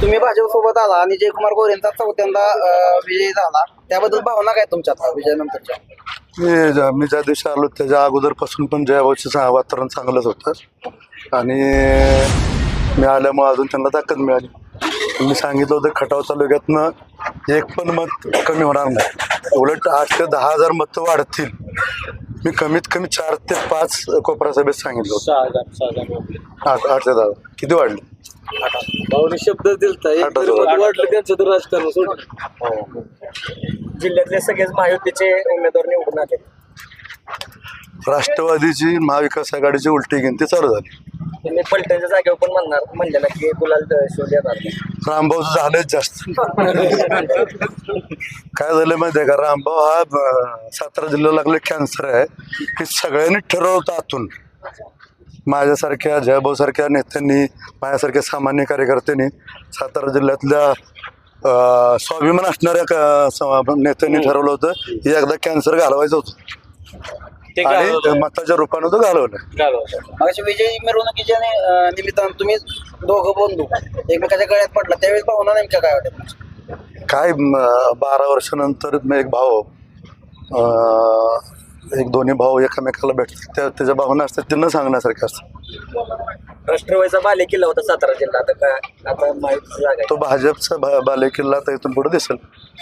तुम्ही भाजप सोबत आला आणि जयकुमार गोरेंचा चौथ्यांदा विजय झाला. त्याबद्दल भावना काय तुमच्या आता विजय नंतरच्या मी ज्या- मी ज्या दिवशी आलो त्याच्या अगोदरपासून पण जयाभाऊचं वातावरण चांगलंच होतं. आणि मी आल्यामुळे अजून त्यांना ताकद मिळाली. मी सांगितलं होतं खटाव तालुक्यातनं एक पण मत कमी होणार नाही. उलट आठ ते दहा हजार मतं वाढतील. मी कमीत कमी चार ते पाच कोपरा सभेत सांगितलं होतं. आठ आठ ते दहा किती वाढले? भाऊने शब्द दिलता एक आठ तरी हजार. मत वाटलं त्यांचं तर राजकारण सोडलं. जिल्ह्यातले सगळेच महायुतीचे उमेदवार निवडून आले राष्ट्रवादीची महाविकास आघाडीची उलटी गिनती चालू झाली. पलटणच्या जागेवर पण म्हणणार म्हणलेला की गुलाल शोध येणार रामभाऊचं झालंच जास्त. काय झालं माहिती आहे का? रामभाऊ हा अं, सातारा जिल्ह्याला लागले कॅन्सर आहे. हे सगळ्यांनी ठरवलं होतं आतून. माझ्यासारख्या जयभाऊ सारख्या नेत्यांनी माझ्यासारख्या सामान्य कार्यकर्त्यांनी सातारा जिल्ह्यातल्या स्वाभिमान असणाऱ्या क- नेत्यांनी ठरवलं होतं की एकदा कॅन्सर घालवायचं होतं. ते आणि मताच्या रूपानं तो घालवलं. विजयी मिरवणुकीच्या निमित्तानं तुम्ही दोघं बंधू एकमेकाच्या गळ्यात पडला त्यावेळेस भावना नेमक्या काय होत्या काय म, बारा वर्षानंतर मी एक भाऊ अं, एक दोन्ही भाऊ एकमेकाला भेटतात त्या त्याच्या भावना असतात ते न सांगण्यासारख्या असतात राष्ट्रवादीचा बाले किल्ला होता सातारा जिल्हा आता काय आता माहिती जागा आहे. तो भाजपचा भा बालेकिल्ला तर इथून पुढे दिसेल.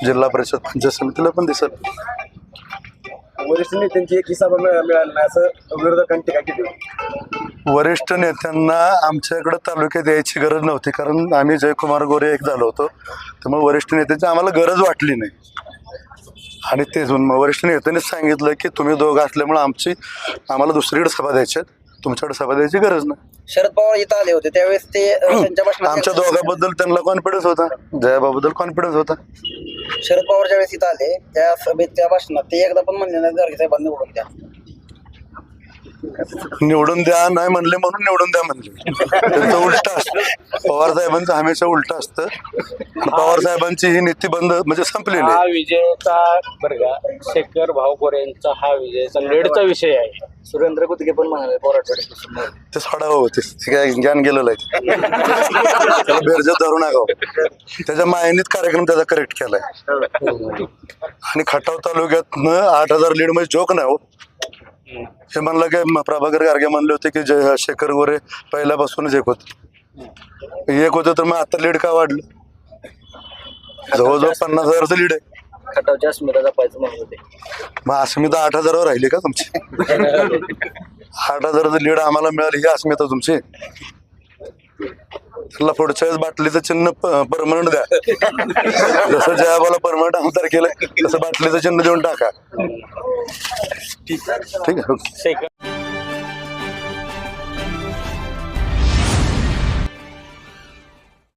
जिल्हा परिषद पंचायत समितीला पण दिसेल. वरिष्ठ नेत्यांची एक सभा मिळाली नाही असं विरोधकांनी टीका केली वरिष्ठ नेत्यांना आमच्याकडे तालुक्यात यायची गरज नव्हती कारण आम्ही जयकुमार गोरे एक झालो होतो. त्यामुळे वरिष्ठ नेत्यांची आम्हाला गरज वाटली नाही. आणि तेच मग वरिष्ठ नेत्यांनीच सांगितलं की तुम्ही दोघं असल्यामुळे आमची आम्हाला दुसरीकडे सभा द्यायची आहेत. तुमच्याकडे सभा द्यायची गरज नाही. शरद पवार इथं आले होते. त्यावेळेस ते त्यांच्या भाषणात आमच्या दोघांबद्दल त्यांना कॉन्फिडन्स होता. जयाबाबद्दल कॉन्फिडन्स होता. शरद पवार ज्यावेळेस इथं आले त्या सभेत त्या भाषणात ते एकदा पण म्हणले नाही गाडगे साहेबांनी निवडून द्या. निवडून द्या नाही म्हणले म्हणून निवडून द्या म्हणले. त्यांचं उलट असतं. पवार साहेबांचं हमेशा उलट असतं. पवार साहेबांची ही नीती बंद म्हणजे संपलेली हा आहे विजयाचा बरं का शेखर भाऊकोर यांचा हा विजयाचा लेडचा विषय आहे. सुरेंद्र कुतके पण म्हणाले बोराटवाडी ते सोडावं होते ते काय ज्ञान गेलेलं आहे. त्याला बेरजत धरू नका हो. त्याच्या मायनीत कार्यक्रम त्याचा करेक्ट केलाय. आणि खटाव तालुक्यातनं आठ हजार लीड म्हणजे जोक नाही हो. हे म्हणलं की प्रभाकर गार्गे म्हणले होते की जय शेखर गोरे पहिल्यापासूनच एक होत. एक होतं तर मग आता लीड का वाढलं? जवळजवळ पन्नास हजारचं लीड आहे. खटावच्या अस्मिता जपायचं म्हणत होते. मग अस्मिता आठ हजारावर राहिली का तुमची? आठ हजाराचं लीड आम्हाला मिळाली ही अस्मिता तुमची. त्याला पुढच्या वेळेस बाटलीचं चिन्ह परमनंट द्या. जसं जयाबाला परमनंट आमदार केलं तसं बाटलीचं चिन्ह देऊन टाका. ठीक आहे ओके शेखर